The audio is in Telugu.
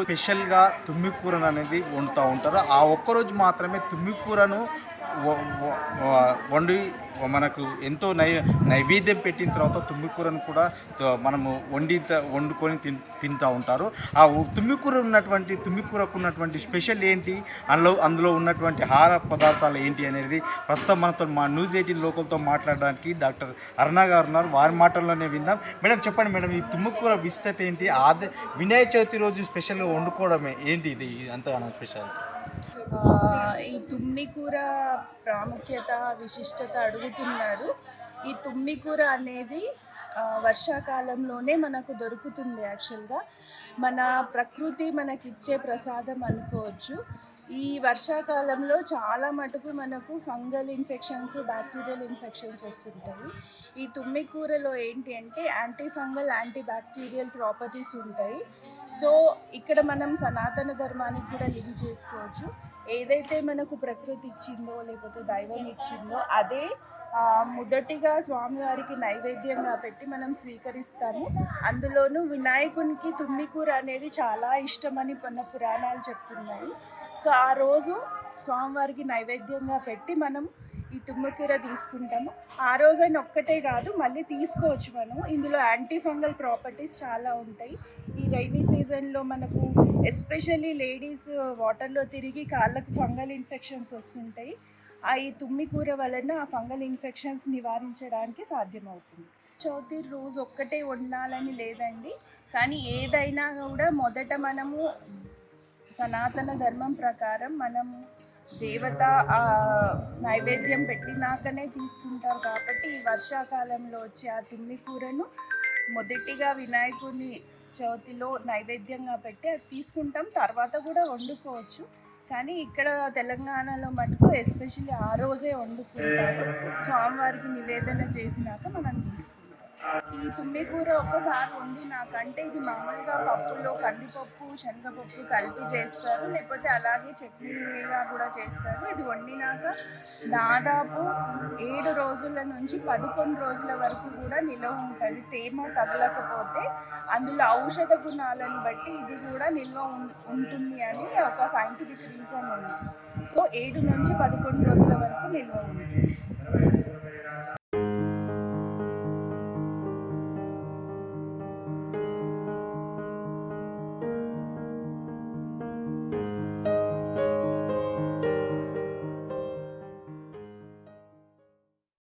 స్పెషల్గా తుమ్మి కూరను అనేది వండుతూ ఉంటారు. ఆ ఒక్కరోజు మాత్రమే తుమ్మి కూరను వండి మనకు ఎంతో నై నైవేద్యం పెట్టిన తర్వాత తుమ్మికూరను కూడా మనము వండి వండుకొని తిన్ తింటూ ఉంటారు. ఆ తుమ్మికూర ఉన్నటువంటి తుమ్మికూరకు ఉన్నటువంటి స్పెషల్ ఏంటి? అందులో అందులో ఉన్నటువంటి ఆహార పదార్థాలు ఏంటి అనేది ప్రస్తుతం మనతో మా న్యూస్ ఎయిటీన్ లోకల్తో మాట్లాడడానికి డాక్టర్ అరుణ గారు ఉన్నారు. వారి మాటల్లోనే విందాం. మేడం చెప్పండి మేడం ఈ తుమ్మికూర విశిష్టత ఏంటి? ఆది వినాయక చవితి రోజు స్పెషల్గా వండుకోవడమే. ఏంటి ఇది అంతగానో స్పెషల్. ఈ తుమ్మి కూర ప్రాముఖ్యత విశిష్టత అడుగుతున్నారు. ఈ తుమ్మి కూర అనేది వర్షాకాలంలోనే మనకు దొరుకుతుంది యాక్చువల్గా. మన ప్రకృతి మనకిచ్చే ప్రసాదం అనుకోవచ్చు. ఈ వర్షాకాలంలో చాలా మటుకు మనకు ఫంగల్ ఇన్ఫెక్షన్స్ బ్యాక్టీరియల్ ఇన్ఫెక్షన్స్ వస్తుంటాయి. ఈ తుమ్మి కూరలో ఏంటి అంటే anti fungal anti bacterial properties ఉంటాయి. సో ఇక్కడ మనం సనాతన ధర్మానికి కూడా లింక్ చేసుకోవచ్చు. ఏదైతే మనకు ప్రకృతి ఇచ్చిందో లేకపోతే దైవం ఇచ్చిందో అదే మొదటిగా స్వామివారికి నైవేద్యంగా పెట్టి మనం స్వీకరిస్తాము. అందులోనూ వినాయకునికి తుమ్మికూర అనేది చాలా ఇష్టమని మన పురాణాలు చెప్తున్నాయి. సో ఆ రోజు స్వామివారికి నైవేద్యంగా పెట్టి మనం ఈ తుమ్మకూర తీసుకుంటాము. ఆ రోజైన ఒక్కటే కాదు మళ్ళీ తీసుకోవచ్చు మనం. ఇందులో యాంటీ ఫంగల్ ప్రాపర్టీస్ చాలా ఉంటాయి. ఈ రైనీ సీజన్లో మనకు ఎస్పెషల్లీ లేడీస్ వాటర్లో తిరిగి కాళ్ళకు ఫంగల్ ఇన్ఫెక్షన్స్ వస్తుంటాయి. ఆ ఈ తుమ్మి కూర వలన ఆ ఫంగల్ ఇన్ఫెక్షన్స్ నివారించడానికి సాధ్యమవుతుంది. చవితి రోజు ఒక్కటే వండాలని లేదండి. కానీ ఏదైనా కూడా మొదట మనము సనాతన ధర్మం ప్రకారం మనం దేవత నైవేద్యం పెట్టినాకనే తీసుకుంటారు కాబట్టి ఈ వర్షాకాలంలో వచ్చే ఆ తుమ్మి కూరను మొదటిగా వినాయకుని చవితిలో నైవేద్యంగా పెట్టి అది తీసుకుంటాం. తర్వాత కూడా వండుకోవచ్చు. కానీ ఇక్కడ తెలంగాణలో మటుకు ఎస్పెషల్లీ ఆ రోజే వండుకుంటారు. స్వామివారికి నివేదన చేసినాక మనం తీసుకుంటాం. ఈ తుమ్మి కూర ఒక్కసారి వండినాకంటే ఇది మామూలుగా పప్పులో కందిపప్పు శనగపప్పు కలిపి చేస్తారు. లేకపోతే అలాగే చట్నీగా కూడా చేస్తారు. ఇది వండినాక దాదాపు ఏడు రోజుల నుంచి పదకొండు రోజుల వరకు కూడా నిల్వ ఉంటుంది. తేమ తగలకపోతే అందులో ఔషధ గుణాలను బట్టి ఇది కూడా నిల్వ ఉం- ఉంటుంది అని ఒక సైంటిఫిక్ రీజన్ ఉంది. సో ఏడు నుంచి పదకొండు రోజుల వరకు నిల్వ ఉంటుంది